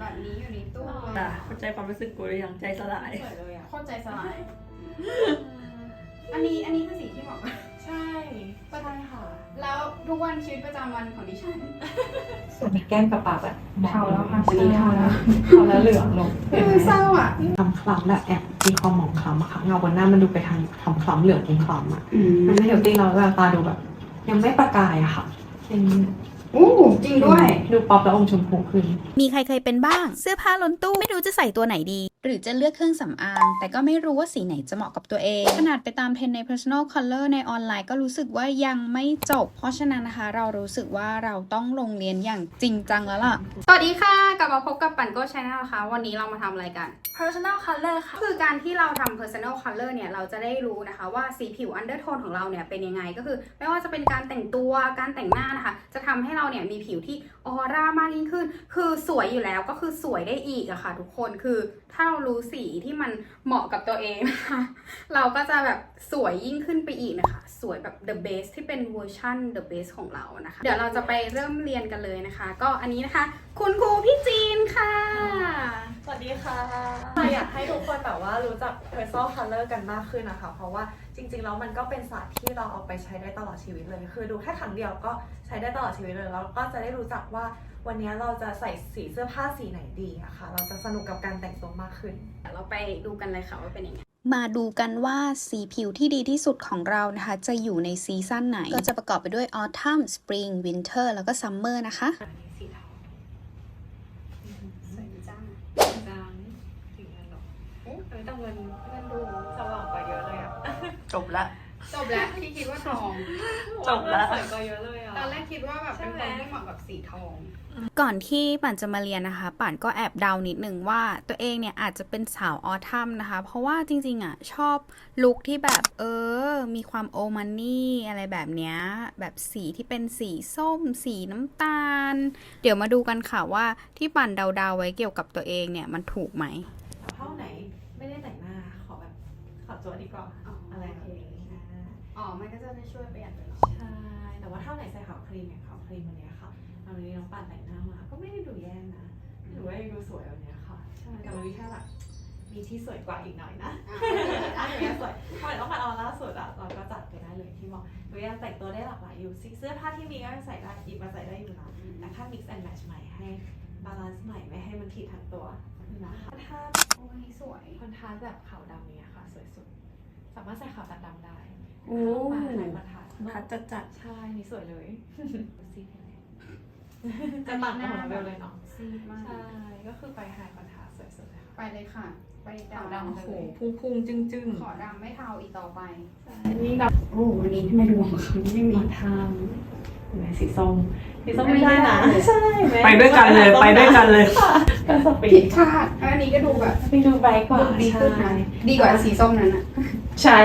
แบบนี้อยู่ในตู้อะเข้าใจความรู้สึกกูหรือยังใจสลาย สวยเลยอะ โคตรใจสลาย อันนี้อันนี้คือสีที่เหมาะกับใช่ใช่ค่ะ แล้วทุกวันชีวิตประจำวันของดิฉัน ส่วนนี้แก้มกับปากแบบเทาแล้วค่ะอันนี้เทาแล้วเทาแล้วเหลืองลงเออเศร้าอะคล้ำคล้ำและแอบมีความหมองคล้ำอะค่ะเงาบนหน้ามันดูไปทางคล้ำคล้ำเหลืองคล้ำๆอะมันไม่เฮลตี้เราแววตาดูแบบ ยังไม่ประกายอะค่ะยัง อู้จริงด้วย ดูป๊อปแล้วอมชมพูขึ้น มีใครเคยเป็นบ้าง เสื้อผ้าล้นตู้ ไม่รู้จะใส่ตัวไหนดี หรือจะเลือกเครื่องสำอาง แต่ก็ไม่รู้ว่าสีไหนจะเหมาะกับตัวเอง ขนาดไปตามเทรนด์ใน personal color ในออนไลน์ก็รู้สึกว่ายังไม่จบ เพราะฉะนั้นนะคะ เรารู้สึกว่าเราต้องลงเรียนอย่างจริงจังแล้วล่ะ สวัสดีค่ะ กลับมาพบกับปั่นโก้ชาแนลนะคะ วันนี้เรามาทำอะไรกัน personal color ค่ะ คือการที่เราทำ personal color เนี่ย เราจะได้รู้นะคะว่าสีผิว undertone ของเราเนี่ยเป็นยังไง ก็คือ ไม่ว่าจะเป็นการแต่งตัว การแต่งหน้านะคะ จะทำให้เราเนี่ยมีผิวที่ออร่ามากยิ่งขึ้น คือสวยอยู่แล้วก็คือสวยได้อีกอะค่ะ ทุกคนคือถ้าเรารู้สีที่มันเหมาะกับตัวเองนะคะเราก็จะแบบสวยยิ่งขึ้นไปอีกนะคะ สวยแบบ the best ที่เป็นเวอร์ชัน the best ของเรานะคะ เดี๋ยวเราจะไปเริ่มเรียนกันเลยนะคะ ก็อันนี้นะคะ คุณครูพี่จีนค่ะ สวัสดีค่ะ คนแบบว่ารู้จัก personal color กันมากขึ้นนะคะ เพราะว่าจริงๆแล้วมันก็เป็นศาสตร์ที่เราเอาไปใช้ได้ตลอดชีวิตเลย คือดูแค่ครั้งเดียวก็ใช้ได้ตลอดชีวิตเลยแล้วก็จะได้รู้จักว่าวันนี้เราจะใส่สีเสื้อผ้าสีไหนดีอะค่ะ เราจะสนุกกับการแต่งตัวมากขึ้นเดี๋ยวเราไปดูกันเลยค่ะว่าเป็นยังไงมาดูกันว่าสีผิวที่ดีที่สุดของเรานะคะ จะอยู่ในซีซั่นไหน ก็จะประกอบไปด้วย autumn spring winter แล้วก็ summer นะคะ สีเทา สวยจัง จางสีเงินหรอ เอ้ยแต่เงินเงินดูสว่างกว่าเยอะเลยอะจบละ จบแล้วที่คิดว่าทอง จบแล้วสวยกว่าเยอะเลยอะตอนแรกคิดว่าแบบเป็นคนที่เหมาะกับสีทอง ก่อนที่ป่านจะมาเรียนนะคะ ป่านก็แอบเดานิดนึงว่าตัวเองเนี่ยอาจจะเป็นสาวออทัมนะคะ เพราะว่าจริงๆอะชอบลุคที่แบบเออ มีความโอมันนี่อะไรแบบเนี้ย แบบสีที่เป็นสีส้ม สีน้ำตาล เดี๋ยวมาดูกันค่ะว่าที่ป่านเดาๆไว้เกี่ยวกับตัวเองเนี่ยมันถูกไหมเท่าไหน อแบบขอตัวดีกว่าอ๋อออะไรแบบนี้อ่าอ๋อ มันก็จะได้ช่วยประหยัดเวลาใช่ แต่ว่าเท่าไหนใส่ขาวครีมอย่างขาวครีมวันเนี้ยค่ะเอาวันนี้น้องป่านแต่งหน้ามา ก็ไม่ได้ดูแย่นะหรือว่ายังดูสวยวันเนี้ยค่ะ ใช่ แต่มันมีแค่แบบมีที่สวยกว่าอีกหน่อยนะอะอันนี้สวยพอน้องป่านเอาล่าสุดอะเราก็จัดไปได้เลยที่บอกหนูยังแต่งตัวได้หลากหลายอยู่สิเสื้อผ้าที่มีก็ยังใส่ได้หยิบมาใส่ได้อยู่นะแต่ถ้า mix and match ใหม่ให้บาลานซ์ใหม่ไม่ให้มันผิดทั้งตัวนะคะถ้าโอ้ยสวยคอนทราสต์แบบขาวดำเนี้ยค่ะ สวยสุด สามารถใส่ขาวตัดดำได้โอ้เข้ามาใส่คอนทราสต์พัดจัดจัดใช่นี่สวยเลยดูสิเห็นไหมจะต่างกับของเราเบลเลยเนาะซีดมากใช่ก็คือไปไฮคอนทราสต์สวยสุดเลยค่ะไปเลยค่ะ ไปดาวขาวดำดำโอ้โหพุ่งพุ่งจึ้งจึ้งขอดำไม่เทาอีกต่อไปอันนี้แบบโอ้วันนี้ทำไมดูของเขาไม่มีมาทางเห็นไหมสีส้ม สีส้มไม่ได้นะใช่หมไปด้วยกันเลยไปด้วยกันเลยก็สปีผิดดคาดอันนี้ก็ดูแบบไปดูไบรท์กว่าดีขึ้นนะใช่ดีกว่าสีส้มนั้นอะใช่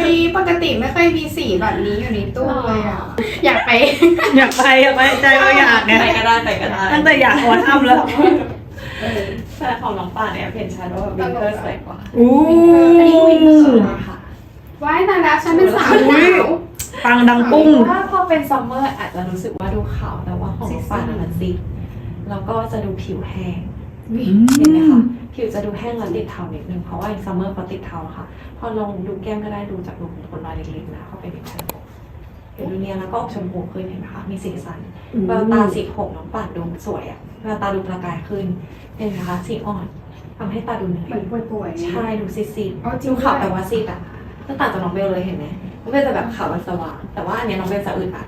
มีปกติไม่เคยมีสีแบบนี้อยู่ในตู้เลยอะอยากไป อยากไปอยากไปใจก็อยากเนี่ยไปก็ได้ไปก็ได้ตั้งแต่อยากออนอัพแล้วใช่ของน้องป่านเนี่ยเห็นชัดว่าแบบวินเทอร์สวยกว่าอู้อันนี้วินเทอร์ใช่ค่ะว้ายตายแล้วฉันเป็นสาวหนาวปังดังปุ้งถ้าพอ เป็นซัมเมอร์อาจจะรู้สึกว่าดูขาวแต่ว่าของน้องป่านอะมันซีดแล้วก็จะดูผิวแห้งเห็นไหมคะผิวจะดูแห้งและติดเทานิดนึงเพราะว่าซัมเมอร์เขาติดเทาค่ะ พอลองดูแก้มก็ได้ดูจากรูขุมขนรอยเล็กๆนะเข้าไปในแผ่นเห็นดูเนียนแล้วก็ออกชมพูขึ้นเห็นไหมคะมีสีสันแววตาสีผมน้องป่านดูสวยอะแววตาดูประกายขึ้นเห็นไหมคะสีอ่อนทำให้ตาดูเหนื่อยเหมือนป่วยๆใช่ดูซีดอ๋อๆจริงดูขาวด้วยแต่ว่าซีดอะก็ต่างจากน้องเบลเลยเห็นไหม น้องเบลจะแบบขาวแบบสว่างแต่ว่าอันเนี้ยน้องเบลจะอึดอัด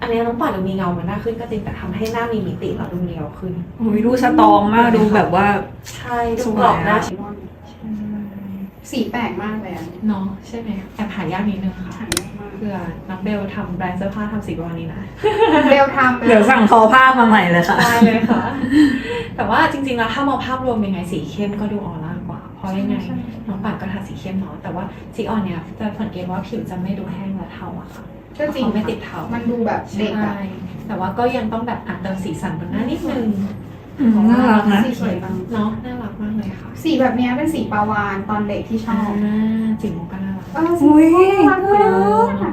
อันเนี้ยน้องป่านดูมีเงามันหน้าขึ้นก็จริงแต่ทำให้หน้ามีมิติแล้วดูเรียวขึ้น โอ้ยดูสตรองมากดูแบบว่า ใช่ดูกรอบหน้าสีแปลกมากเลยอะเนาะใช่ไหมแอบหายากนิดนึงค่ะหายากมากเพื่อน้องเบลทำแบรนด์เสื้อผ้าทำสีประมาณนี้นะเร็วทำไปเดี๋ยวสั่งทอผ้ามาใหม่เลยค่ะ ได้เลยค่ะ แต่ว่าจริงๆแล้วถ้ามองภาพรวมยังไงสีเข้มก็ดูออร่ากว่าเพ ราะยังไงน้องป่านก็ทาสีเข้มเนาะแต่ว่าสีอ่อนเนี่ยจะสังเกตว่าผิวจะไม่ดูแห้งและเทาอะค่ะก็จริงเขาไม่ติดเทามันดูแบบเด็กอะใช่แต่ว่าก็ยังต้องแบบอัดเติมสีสันบนหน้านิดนึงอืมน่ารักนะสีสวยจังเนาะน่ารักมากเลยค่ะ สีแบบเนี้ยเป็นสีปลาวานตอนเด็กที่ชอบอ่าสีมุกก็น่ารักเออสีอุ๊ยน่ารักมาก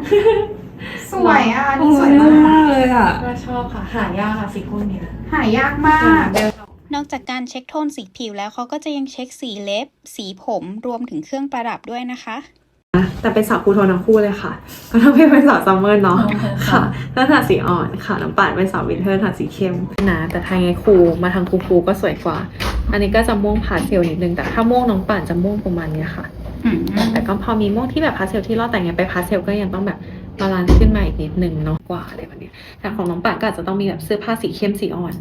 สสวยอะอันโอ้นี่สวยยมากมากเลยอะก็ชอบค่ะ หายากค่ะสีพวกเนี้ยหายากมากเบล นอกจากการเช็คโทนสีผิวแล้วเขาก็จะยังเช็คสีเล็บ สีผมรวมถึงเครื่องประดับด้วยนะคะแต่เป็นสาวคูโทนทั้งคู่เลยค่ะก็ต้องเป็นสาวซัมเมอร์เนาะค่ะแล้วถาดสีอ่อนค่ะ น้ำป่านเป็นสาววินเทอร์ถาดสีเข้มนะแต่ทางไงคูลมาทางคูคูก็สวยกว่า อันนี้ก็จะม่วงพาสเทลนิดนึง แต่ถ้าม่วงน้องป่านจะม่วงประมาณเนี้ยค่ะอืมแต่ก็พอมีม่วงที่แบบพาสเทลที่รอดแต่งเงี้ยไปพาสเทลก็ยังต้องแบบบาลานซ์ขึ้นมาอีกนิดนึงเนาะกว่าอะไรแบบเนี้ยแต่ของน้องป่านก็อาจจะต้องมีแบบเสื้อผ้าสีเข้มสีอ่อน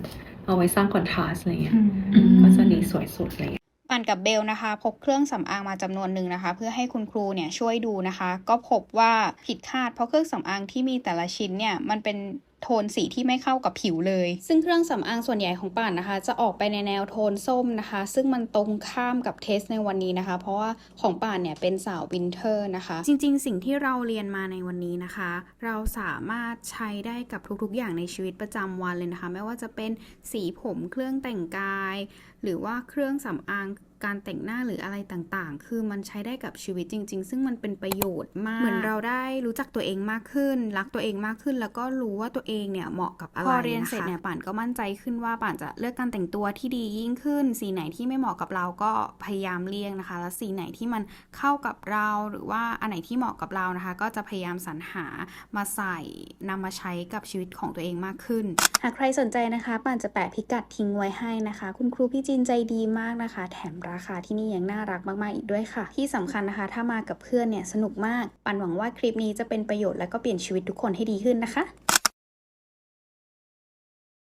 เอาไว้สร้างคอนทราสต์อะไรเงี้ยอืมก็จะดีสวยสุดอะไรเงี้ยปั่นกับเบลนะคะ พกเครื่องสำอางมาจำนวนหนึ่งนะคะ เพื่อให้คุณครูเนี่ยช่วยดูนะคะ ก็พบว่าผิดคาดเพราะเครื่องสำอางที่มีแต่ละชิ้นเนี่ยมันเป็น โทนสีที่ไม่เข้ากับผิวเลย ซึ่งเครื่องสำอางส่วนใหญ่ของป่านนะคะ จะออกไปในแนวโทนส้มนะคะ ซึ่งมันตรงข้ามกับเทสในวันนี้นะคะ เพราะว่าของป่านเนี่ยเป็นสาววินเทอร์นะคะ จริง ๆ สิ่งที่เราเรียนมาในวันนี้นะคะ เราสามารถใช้ได้กับทุกๆ อย่างในชีวิตประจำวันเลยนะคะ ไม่ว่าจะเป็นสีผมเครื่องแต่งกาย หรือว่าเครื่องสำอาง การแต่งหน้าหรืออะไรต่างๆ คือมันใช้ได้กับชีวิตจริง ๆ ซึ่งมันเป็นประโยชน์มาก เหมือนเราได้รู้จักตัวเองมากขึ้น รักตัวเองมากขึ้น แล้วก็รู้ว่าตัวเองเนี่ยเหมาะกับอะไรพอเรียนเสร็จเนี่ยป่านก็มั่นใจขึ้นว่าป่านจะเลือกการแต่งตัวที่ดียิ่งขึ้น สีไหนที่ไม่เหมาะกับเราก็พยายามเลี่ยงนะคะ แล้วสีไหนที่มันเข้ากับเราหรือว่าอันไหนที่เหมาะกับเรานะคะ ก็จะพยายามสรรหามาใส่นำมาใช้กับชีวิตของตัวเองมากขึ้น หากใครสนใจนะคะป่านจะแปะพิกัดทิ้งไว้ให้นะคะ คุณครูพี่จินใจดีมากนะคะ แถมราคาที่นี่ยังน่ารักมากๆอีกด้วยค่ะ ที่สำคัญนะคะ ถ้ามากับเพื่อนเนี่ยสนุกมาก ปันหวังว่าคลิปนี้จะเป็นประโยชน์และก็เปลี่ยนชีวิตทุกคนให้ดีขึ้นนะคะ